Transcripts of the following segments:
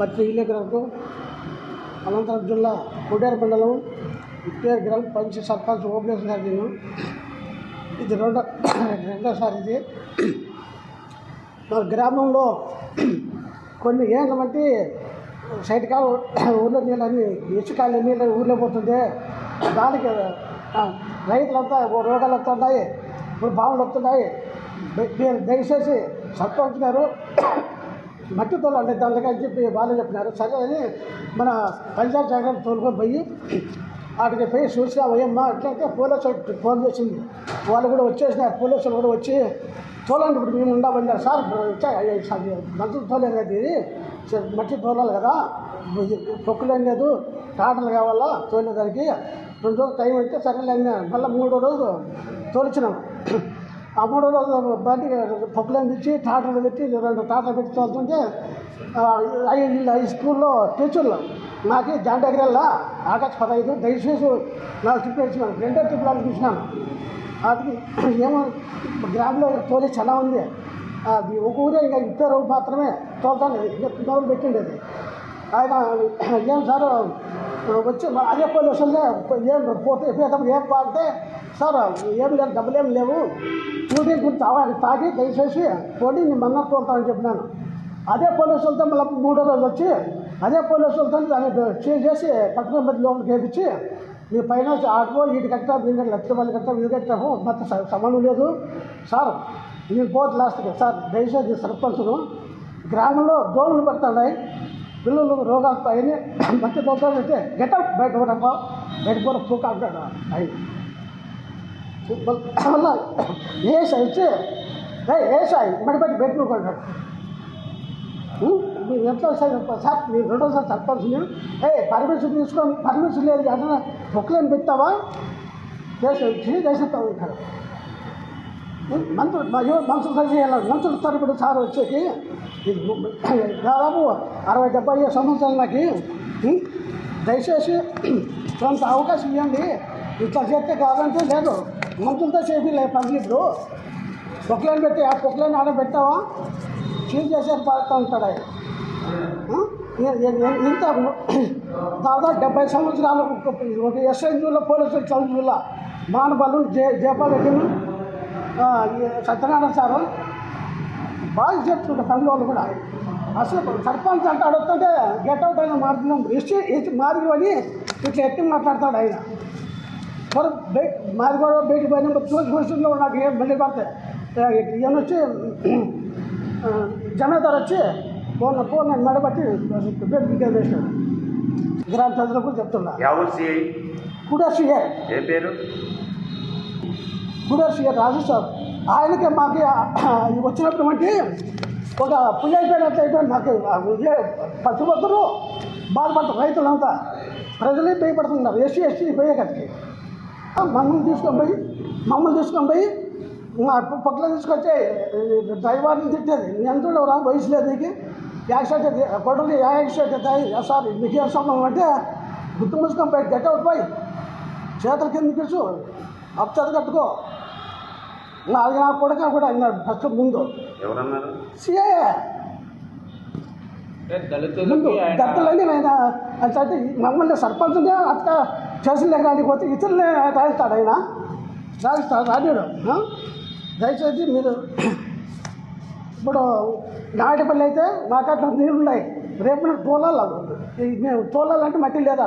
పత్రి విలేకరులకు అనంతరం జిల్లా కొడేరు మండలం ఇప్పేరు పంచి పంచ సర్పంచ్ ఓపెనేషన్ గారు నేను ఇది రెండో రెండోసారి ఇది. మా గ్రామంలో కొన్ని ఏళ్ళ బట్టి సైడ్ ఊళ్ళో నీళ్ళని ఇసుకాళ్ళ నీళ్ళు ఊళ్ళో పోతుంది దానికి రైతులంతా ఓ రోగాలు వస్తున్నాయి ఇప్పుడు బావులు వస్తున్నాయి. మీరు దయచేసి సర్పంచ్ గారు మట్టి దాంట్లో అని చెప్పి వాళ్ళు చెప్పినారు. సరే అని మన పంజాబ్ సెక్రటరీ తోలుకొని పోయి వాటికి పోయి చూసినా పోయమ్మా అట్లయితే పోలీసు ఫోన్ చేసింది. వాళ్ళు కూడా వచ్చేసినారు. పోలీసులు కూడా వచ్చి తోలండి ఇప్పుడు మేము ఉండమన్నారు సార్ మంచి తోలేం కదా ఇది. మట్టి తోలాలి కదా. పొక్కులేం లేదు టాటలు కావాలా తోలేదానికి రెండు రోజులు టైం అయితే సరేలే లేని మళ్ళీ మూడో రోజు తోలిచ్చినాము ఆ మూడు రోజు బండి పప్పులను ఇచ్చి టాటలు పెట్టి రెండు టాటలు పెట్టి తోలుతుంటే హై స్కూల్లో టీచర్లు నాకు జాన్ దగ్గరల్లా పదహైదు దయచేసి నాకు ట్రిప్ ఇచ్చినాను రెండో ట్రిప్లు చూసినాను అది ఏమో గ్రామంలో పోలీస్ చాలా ఉంది. అది ఒక ఊరే ఇంకా ఇద్దరు మాత్రమే తోలుతాను. మొదలు పెట్టిండేది. ఆయన ఏం సార్ వచ్చి అదే పోలీసులే ఏం పోతే ఏం పాడితే సార్ ఏం లేదు డబ్బులు ఏం లేవు. కూల్ గురించి తాగాలి తాగి దయచేసి పోటీ నేను మన్నా వెళ్తానని చెప్పినాను. అదే పోలీసులతో మళ్ళీ మూడో రోజు వచ్చి అదే పోలీసులతో దాన్ని చేంజ్ చేసి పట్టణ మధ్య లోపలికి వేపించి మీ పైన ఆటో వీటి కట్టా మీరు లక్ష వాళ్ళు కట్టా ఇది కట్టాము మొత్తం స- సంబంధం లేదు. సార్ నేను పోతే లాస్ట్కి సార్ దయచేసి సర్పంచ్ను గ్రామంలో దోమలు పడుతున్నాయి. పిల్లలు రోగాలు పైన మంచి అయితే గెటప్ బయట పోవడం బయట కూడా పూక అంటాడు అయి మళ్ళా ఏ వచ్చి ఏ సాయి మడిపెట్టి పెట్టుకుంటాడు మీరు ఎంతో సార్ సార్ మీరు రెండోసారి చెప్పాల్సింది ఏ? పర్మిషన్ తీసుకొని పర్మిషన్ లేదు అంటే బుక్లేని పెట్టావా? దేశం వచ్చి చేసేస్తావు ఇక్కడ. మంత్రులు మా యువ మనుషులు సరిచేయాలి మనుషులు తరపుడు సార్ వచ్చేకి దాదాపు అరవై డెబ్బై ఐదు సంవత్సరాలు నాకు దయచేసి కొంత అవకాశం ఇవ్వండి. ఇట్లా చేస్తే కాదంటే లేదు. మనుషులతో చేసి లేదు పని ఇప్పుడు. పొక్లైన్ పెట్టి ఆ పొక్లైన్ ఆడ పెట్టావా? క్లీన్ చేసేది పడుతూ ఉంటాడు ఆయన. ఇంత దాదాపు డెబ్బై సంవత్సరాలు ఒక- ఎస్ఎన్జీలో పోలీసులు చదువుల మానబలు జే జయపాలరెడ్డిను సత్యనారాయణ సారు బాగా చెప్తుండే పనులు వాళ్ళు కూడా. అసలు సర్పంచ్ అంటే అడుగుతుంటే గెట్ అవుట్ అయిన మారుతున్నాం ఇచ్చి ఇచ్చి మారి అని ఇట్లా ఎత్తి మాట్లాడతాడు ఆయన. మరి బయట మాది కూడా బయటికి పోయినా చూసి చూసిలో నాకు ఏం మళ్ళీ పడతాయి ఈయన వచ్చి జమేదార్ వచ్చి ఫోన్ ఫోన్ మెడబట్టి బెడ్ వేసినాడు గ్రామ ప్రజలకు చెప్తున్నా. ఎవరు సిఐ? కుడర్సి ఏ పేరు? కుడర్సి రాజు సార్ ఆయనకి మాకు అంటే ఒక పులి అయిపోయినట్టు అయిపోయింది మాకు ప్రతి ఒక్కరు బాధపడతారు రైతులంతా. ప్రజలే భయపడుతున్నారు. ఎస్సీ ఎస్టీ పోయేకటికి మమ్మల్ని తీసుకొని పోయి మమ్మల్ని తీసుకొని పోయి మా పక్కన తీసుకొచ్చి డ్రైవర్ని తిట్టేది. ఎంత రా వయసు లేదు నీకు. యాక్సిడెంట్ కొడుకు యాక్సిడెంట్ అవుతాయి సార్ మీకు ఏం సంబంధం అంటే గుర్తు మూసుకొని పోయి గెట్ అవుట్ పోయి చేతుల కింద కూర్చో అప్చది కట్టుకో. నాది నా కొడుక కూడా అన్నాడు ఫస్ట్ ముందు. ఎవరన్నారు? సిఏ ముందు దత్తలని ఆయన అంటే మమ్మల్ని సర్పంచ్గా అత్త చేసిన కానీ పోతే ఇతరులే రాయిస్తాడు ఆయన. రాయిస్తాడు రాజుడు దయచేసి మీరు ఇప్పుడు నాటిపల్లి అయితే మాకు అట్లా నీళ్ళు ఉన్నాయి రేపు నాకు తోలాలి ఈ మేము తోలాలంటే మట్టి లేదా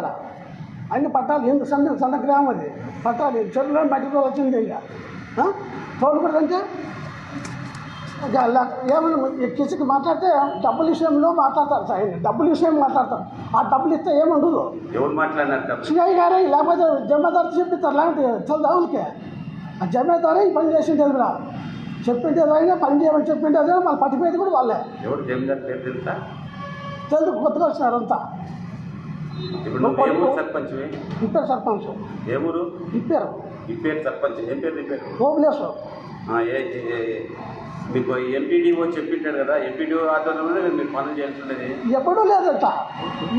అన్ని పట్టాలి ఎందుకు సన్న సన్న గ్రామం అది. పట్టాలి చెరువులో మట్టి తోలొచ్చింది ఇక. తోలుకుంటే ఇక ఏమన్నా కిసికి మాట్లాడితే డబ్బుల విషయంలో మాట్లాడతారు సార్. ఆయన డబ్బుల విషయం మాట్లాడతారు. ఆ డబ్బులు ఇస్తే ఏముండదు ఎవరు మాట్లాడినారు సిఐ గారే లేకపోతే జమేదారు చెప్పిస్తారు లేకపోతే చదువులకే ఆ జమేదారే ఈ పని చేసింది ఎదురా చెప్పింటే అయినా పని చేయమని చెప్పింటే అదే మళ్ళీ పట్టిపోయేది కూడా వాళ్ళే. ఎవరు జమీందార్ పేరు తెలుసా? తెలుగు కొత్తగా వచ్చినారు అంతా. ఇప్పుడు సర్పంచ్ ఇప్పారు సర్పంచ్. ఏ ఊరు? ఇప్పారు ఈ పేరు సర్పంచ్. ఏం పేరు నీ పేరు? భువనేశ్వర్ మీకు ఎంపీడీఓ చెప్పింటాడు కదా ఎంపీడీఓ ఆధ్వర్యంలో మీరు పనులు చేయాల్సిండేది ఎప్పుడూ లేదంట.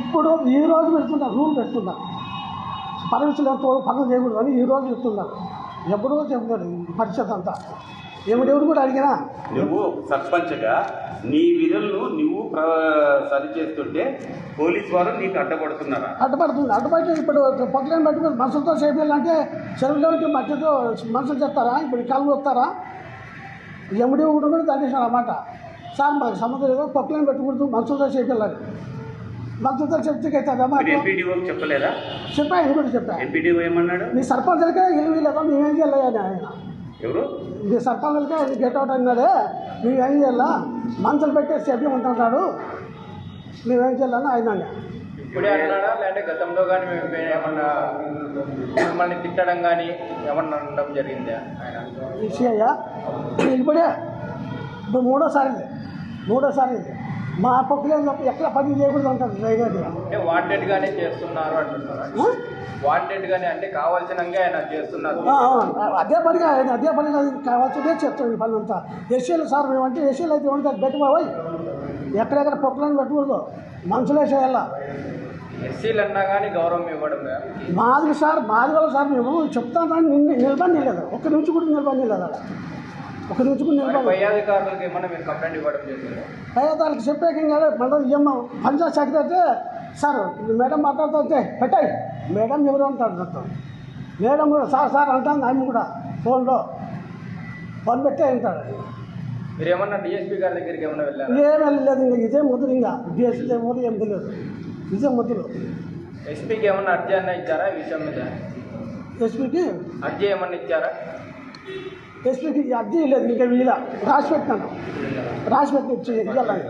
ఇప్పుడు ఈ రోజు పెడుతున్నారు రూల్ పెడుతున్నారు పర్మిషన్ ఎంతో పనులు చేయకూడదు అని ఈ రోజు చెప్తున్నారు ఎప్పుడూ చెప్తున్నారు పరిస్థితి అంతా. ఎవడెవరు కూడా అడిగినా? నువ్వు సర్పంచ్గా నీ విధులను నువ్వు ప్ర సరి చేస్తుంటే పోలీస్ వారు నీకు అడ్డపడుతున్నారా? అడ్డుపడుతుంది అడ్డుపడి ఇప్పుడు పొక్కలేని పెట్టుకుని మనుషులతో చేయాలంటే చెరువులోకి మట్టితో మనుషులు చెప్తారా ఇప్పుడు కళ్ళు వస్తారా? ఎముడి ఊడు కూడా దండేశాడు అన్నమాట సార్ మాకు సంబంధం లేదు పొక్కలేని పెట్టుకుంటూ మనుషులతో చేయాలని మనుషులతో చెప్తే అవుతుందమ్మా చెప్పలేదా? చెప్పా కూడా చెప్పా? ఏమన్నాడు? మీ సర్పంచ్లకే ఇల్లు వీలేదా మేమేం చేయాలి ఆయన? ఎవరు? మీ సర్పంచ్లకే గెట్ అవుట్ అన్నాడే మేమేం చేయాలా? మనుషులు పెట్టేసి చెప్పి ఉంటున్నాడు మేమేం చేయాలని ఆయన ఇప్పుడే అన్నాడా లేదంటే గతంలో కానీ మేము ఏమన్నా మిమ్మల్ని తిట్టడం కానీ ఏమన్నా అనడం జరిగిందా? ఆయన ఇప్పుడే ఇప్పుడు మూడోసారి మూడోసారి మా పక్కలే ఎక్కడ పని చేయకూడదు అంటారు డ్రైవర్ అంటే వాంటెడ్ గానే చేస్తున్నారు అంటున్నారు? వాంటెడ్ గానే అంటే కావాల్సినంగా ఆయన చేస్తున్నారు. అదే పనిగా ఆయన అదే పనిగా కావాల్సిందే ఈ పని అంతా ఏసీలు సార్ మేమంటే ఏసీలు అయితే ఉంటాయి పెట్టుకోవాలి ఎక్కడెక్కడ పొక్కలని పెట్టకూడదు. మనుషులే చేయాలా? ఎస్సీలు అన్నా కానీ గౌరవం ఇవ్వడం లేదు. మాది సార్ మాది వల్ల సార్ మేము చెప్తాం కానీ నిన్న నిలబడి నిలేదు ఒక్క నుంచి కూడా నిలబడి నిలేదు అలా. ఒక నుంచి కూడా నిలబడి పై అధికారులకు ఏమన్నా మీరు కంప్లైంట్ ఇవ్వడం జరిగింది? చెప్పాక ఇంకా మండలి ఇయ్యమ్మ పంచాయత్ సెక్రటరీ అయితే సార్ మేడం మాట్లాడుతుంటే పెట్టాయి. మేడం ఎవరు అంటారు. మేడం కూడా సార్ సార్ అంటాను ఆమె కూడా ఫోన్లో. ఫోన్ పెట్టే అంటాడు మీరు ఏమన్నా డిఎస్పీ గారి దగ్గరికి ఏమన్నా వెళ్ళారా? ఏం వెళ్ళలేదు ఇంకా. ఇదే ముద్దులు ఇంకా. ముద్దు ఏం తెలియదు. ఇదే ముద్దులు ఎస్పీకి ఏమన్నా అర్జీ అన్న ఇచ్చారా ఈ విషయం మీద? ఎస్పీకి? అర్జీ ఏమన్నా ఇచ్చారా? ఎస్పీకి అర్జీ లేదు ఇంకా వీళ్ళ. రాసి పెట్టాను రాసి పెట్టి ఇచ్చి ఇవ్వాలి?